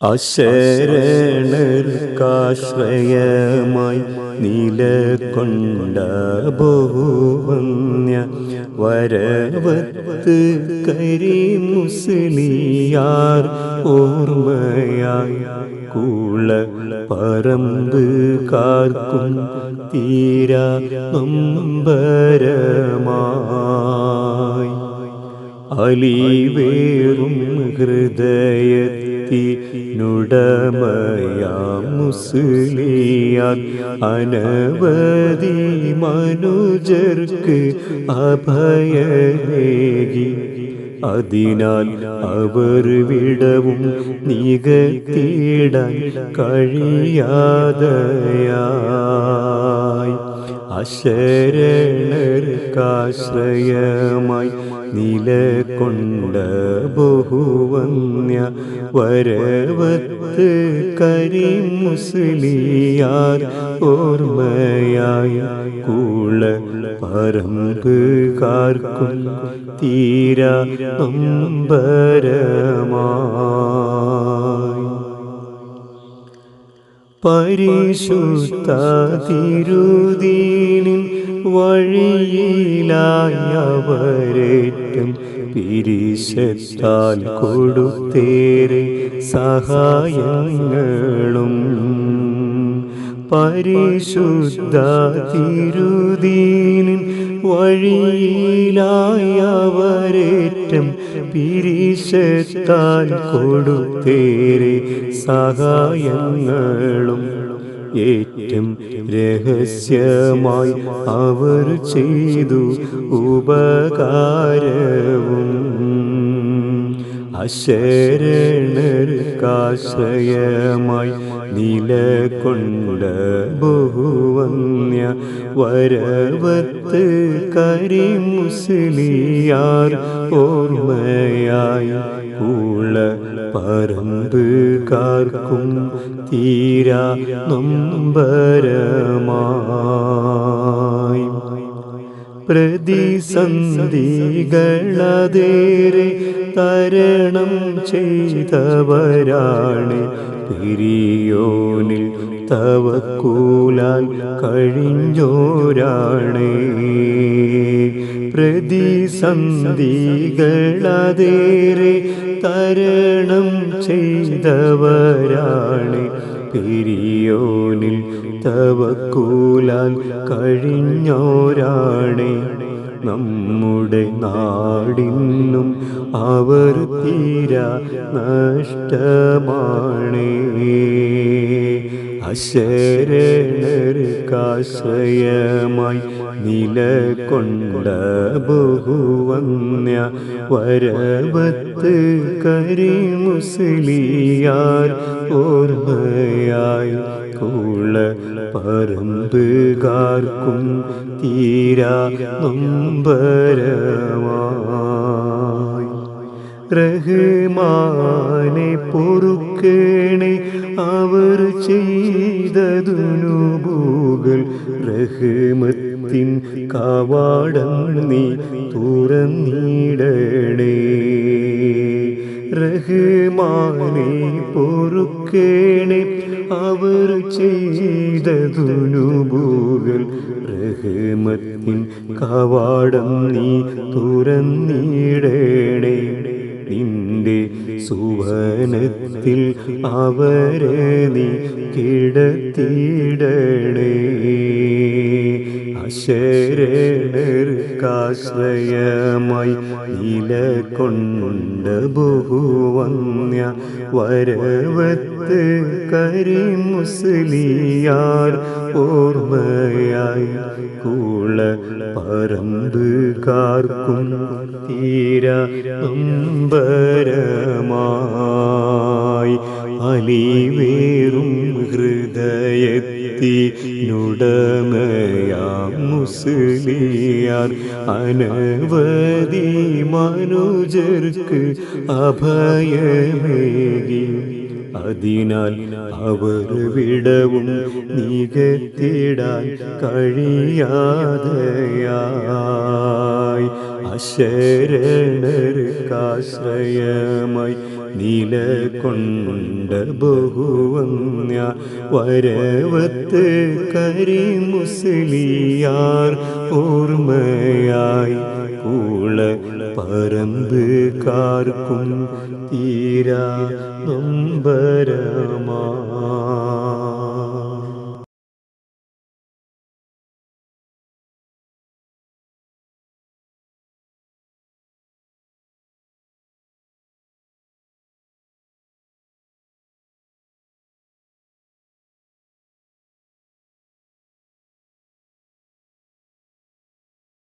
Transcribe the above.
അശരണർക്കാശ്രയമായി നിലകൊണ്ട ബഹുവന്യ വരവത്ത് കരി മുസ്ലിയാർ ഓർമ്മയായി കൂള പറമ്പ് കാർക്കും തീരാ നൊമ്പരമായി. അലിവേറും മുസ്ലിയാൻ അനവധി മനുജർക്ക് അഭയേകി അതിനാൽ അവർ വിടവും നികത്തിയിടാൻ കഴിയാതെയായി അശരണർക്കാശ്രയമായി നിലകൊണ്ട ബഹുവന്യ വരവത്ത് കരിമുസ്ലിയാർ ഓർമ്മയായി കൂള പറമ്പ് കാർക്കും തീരാ നൊമ്പരമായി പരിശുദ്ധ തിരുദീനിൻ വഴിയിലായവരേറ്റം പിരിശത്താൽ കൊടുത്തേരെ സഹായങ്ങളും പരിശുദ്ധ തിരുതീനിൻ വഴിയിലായവരേറ്റം പിരിശത്താൽ കൊടുത്തേരെ സഹായങ്ങളും ഏറ്റം രഹസ്യമായി അവർ ചെയ്തു ഉപകാരവും. അശരണർക്കാശ്രയമായി നിലകൊണ്ട ബഹുവന്യ വരവത്ത് കരി മുസ്ലിയാർ ഓർമ്മയായി കൂള പറമ്പ് കാർക്കും തീരാ നൊമ്പരമായി. പ്രതിസന്ധികളതേറെ തരണം ചെയ്തവരാണ്. പിരിയോനിൽ തവക്കൂലാൽ കഴിഞ്ഞോരാണ്. പ്രതിസന്ധികളതേറെ തരണം ചെയ്തവരാണ്. പിരിയോനിൽ തവക്കൂലാൽ കഴിഞ്ഞോരാണ്. നമ്മുടെ നാടിന്നും അവർ തീര നഷ്ടമാണ്. അശരണർക്കാശ്രയമായി നിലകൊണ്ട ബഹുവന്യ വരവത്ത് കരിമുസ്ലിയാർ ഓർമ്മയായി കൂള പറമ്പുകാർക്കും തീരാ നൊമ്പരമായി റഹ്മാനെ പൊറുക്കേണേ. അവർ ചെയ്തതുനുഭൂകൾ റഹ്മത്തിൻ കവാടം നീ തുറന്നിടണേ. റഹ്മാനെ പൊറുക്കേണേ. അവർ ചെയ്തതുനുഭൂകൾ റഹ്മത്തിൻ കവാടം നീ തുറന്നിടണേ. നിന്റെ സുവനത്തിൽ അവരെ നീ കിടത്തിയിടണേ. അശരണർക്കാശ്രയമായി നിലകൊണ്ട ബഹുവന്യ വരവത്ത് കരി മുസ്ലിയാർ ഓർമ്മയായി കൂള പറമ്പ് കാർക്കും തീര അമ്പരമായി അലിവേറും ഹൃദയത്തിനുടമയാം മുസ്ലിയാർ. അനവധി മനുജർക്ക് അഭയമേകി. അതിനാൽ അവർ വിടവും നികത്തിടാൻ കഴിയാതെയായി. അശരണർക്കാശ്രയമായി നിലകൊണ്ട ബഹുവന്യ വരവത്ത് കരി മുസ്ലിയാർ ഓർമ്മയായി കൂള പറമ്പ് കാർക്കും തീരാ നൊമ്പരമാ.